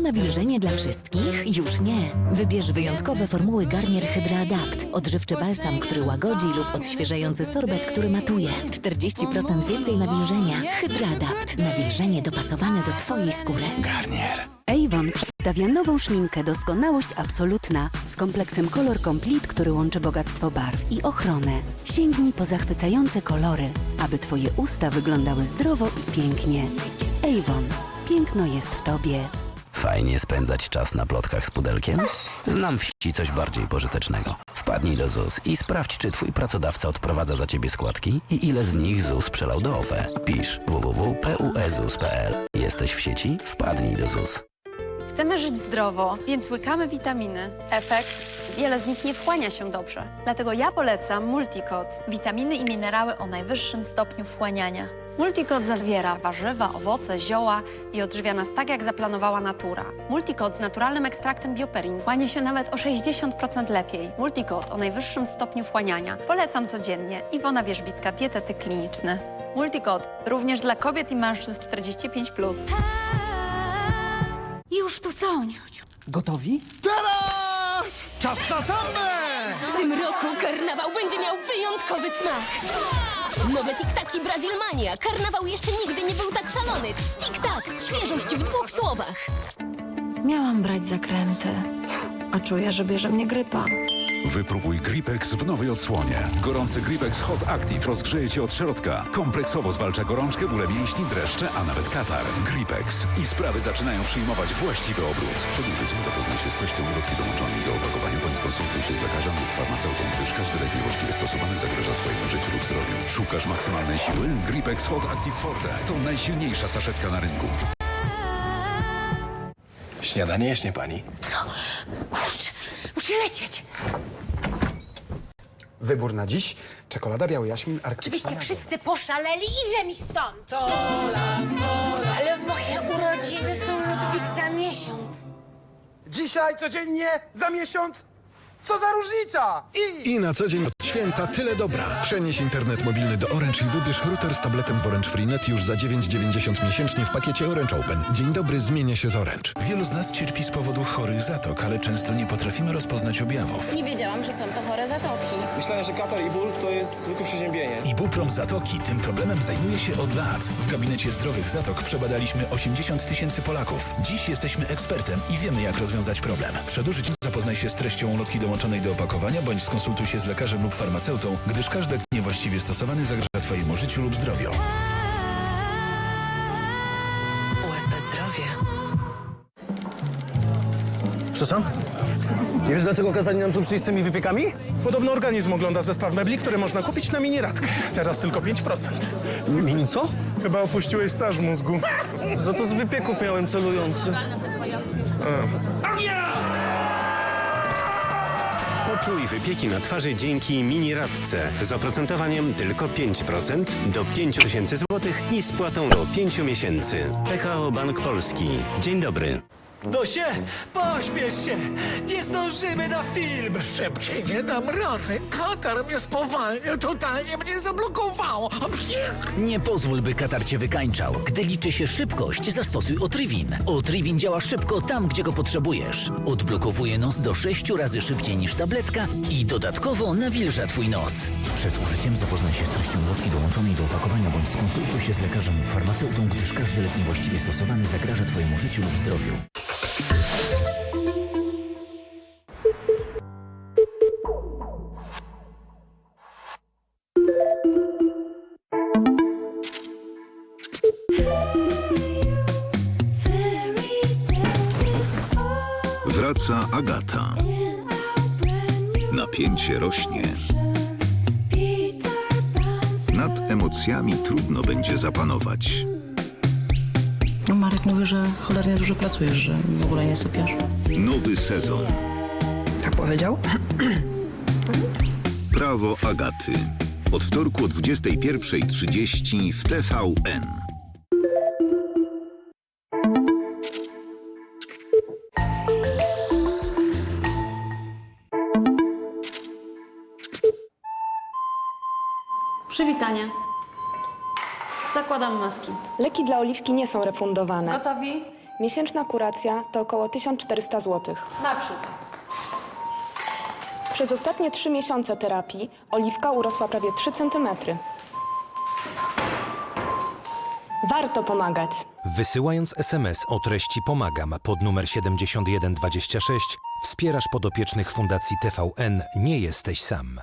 Samo nawilżenie dla wszystkich? Już nie. Wybierz wyjątkowe formuły Garnier Hydra Adapt. Odżywczy balsam, który łagodzi lub odświeżający sorbet, który matuje. 40% więcej nawilżenia. Hydra Adapt. Nawilżenie dopasowane do Twojej skóry. Garnier. Avon przedstawia nową szminkę Doskonałość Absolutna z kompleksem Color Complete, który łączy bogactwo barw i ochronę. Sięgnij po zachwycające kolory, aby Twoje usta wyglądały zdrowo i pięknie. Avon. Piękno jest w Tobie. Fajnie spędzać czas na plotkach z pudelkiem? Znam wsi coś bardziej pożytecznego. Wpadnij do ZUS i sprawdź, czy twój pracodawca odprowadza za ciebie składki i ile z nich ZUS przelał do OFE. Pisz www.puezus.pl. Jesteś w sieci? Wpadnij do ZUS. Chcemy żyć zdrowo, więc łykamy witaminy. Efekt? Wiele z nich nie wchłania się dobrze. Dlatego ja polecam Multicod. Witaminy i minerały o najwyższym stopniu wchłaniania. Multicod zawiera warzywa, owoce, zioła i odżywia nas tak, jak zaplanowała natura. Multicod z naturalnym ekstraktem bioperin wchłania się nawet o 60% lepiej. Multicod o najwyższym stopniu wchłaniania. Polecam codziennie. Iwona Wierzbicka, dietetyk kliniczny. Multicod również dla kobiet i mężczyzn 45+. Już tu są! Gotowi? Teraz! Czas na sambę! W tym roku karnawał będzie miał wyjątkowy smak. Nowe tiktaki Brazilmania. Karnawał jeszcze nigdy nie był tak szalony. Tik-tak, świeżość w dwóch słowach. Miałam brać zakręty, a czuję, że bierze mnie grypa. Wypróbuj Gripex w nowej odsłonie. Gorący Gripex Hot Active rozgrzeje cię od środka. Kompleksowo zwalcza gorączkę, bóle mięśni, dreszcze, a nawet katar. Gripex. I sprawy zaczynają przyjmować właściwy obrót. Przed użyciem zapoznaj się z treścią ulotki dołączonej do opakowania bądź skonsultuj się z lekarzem lub farmaceutą, gdyż każdy lek niewłaściwie stosowany zagraża twojemu życiu lub zdrowiu. Szukasz maksymalnej siły? Gripex Hot Active Forte to najsilniejsza saszetka na rynku. Śniadanie jaśnie pani. Kurcz, muszę lecieć. Wybór na dziś: czekolada, biały jaśmin, arktyczna. Oczywiście wszyscy poszaleli, idzie mi stąd. Ale moje urodziny są Ludwik za miesiąc. Dzisiaj, codziennie, za miesiąc? Co za różnica? I... I na co dzień od święta tyle dobra. Przenieś internet mobilny do Orange i wybierz router z tabletem w Orange Freenet już za 9,90 miesięcznie w pakiecie Orange Open. Dzień dobry zmienia się z Orange. Wielu z nas cierpi z powodu chorych zatok, ale często nie potrafimy rozpoznać objawów. Nie wiedziałam, że są to chore zatoki. Myślałem, że katar i ból to jest zwykłe przeziębienie. Ibuprom Zatoki tym problemem zajmuje się od lat. W gabinecie zdrowych zatok przebadaliśmy 80 tysięcy Polaków. Dziś jesteśmy ekspertem i wiemy, jak rozwiązać problem. Przed użyciem zapoznaj się z treścią ulotki dołączonej do opakowania, bądź skonsultuj się z lekarzem lub farmaceutą, gdyż każdy lek niewłaściwie stosowany zagraża Twojemu życiu lub zdrowiu. USB Zdrowie. Przepraszam? Nie wiesz, dlaczego kazali nam tu przyjść z tymi wypiekami? Podobno organizm ogląda zestaw mebli, które można kupić na mini radkę. Teraz tylko 5%. Mini co? Chyba opuściłeś staż mózgu. Za to z wypieków miałem celujący. Poczuj wypieki na twarzy dzięki mini radce z oprocentowaniem tylko 5% do 5000 zł i spłatą do 5 miesięcy. PKO Bank Polski. Dzień dobry. Dosie, pośpiesz się! Nie zdążymy na film! Szybciej, nie dam rady! Katar mnie spowalnia, totalnie mnie zablokowało! Nie pozwól, by katar cię wykańczał. Gdy liczy się szybkość, zastosuj Otrivin. Otrivin działa szybko tam, gdzie go potrzebujesz. Odblokowuje nos do 6 razy szybciej niż tabletka i dodatkowo nawilża twój nos. Przed użyciem zapoznaj się z treścią ulotki dołączonej do opakowania bądź skonsultuj się z lekarzem lub farmaceutą, gdyż każdy lek niewłaściwie stosowany zagraża twojemu życiu lub zdrowiu. Wraca Agata. Napięcie rośnie. Nad emocjami trudno będzie zapanować. No, Marek mówi, że cholernie dużo pracujesz, że w ogóle nie sypiasz. Nowy sezon. Tak powiedział? Prawo Agaty. Od wtorku o 21.30 w TVN. Przywitanie. Zakładam maski. Leki dla Oliwki nie są refundowane. Gotowi? Miesięczna kuracja to około 1400 zł. Naprzód. Przez ostatnie 3 miesiące terapii Oliwka urosła prawie 3 cm. Warto pomagać. Wysyłając SMS o treści Pomagam pod numer 7126 wspierasz podopiecznych Fundacji TVN Nie jesteś sam.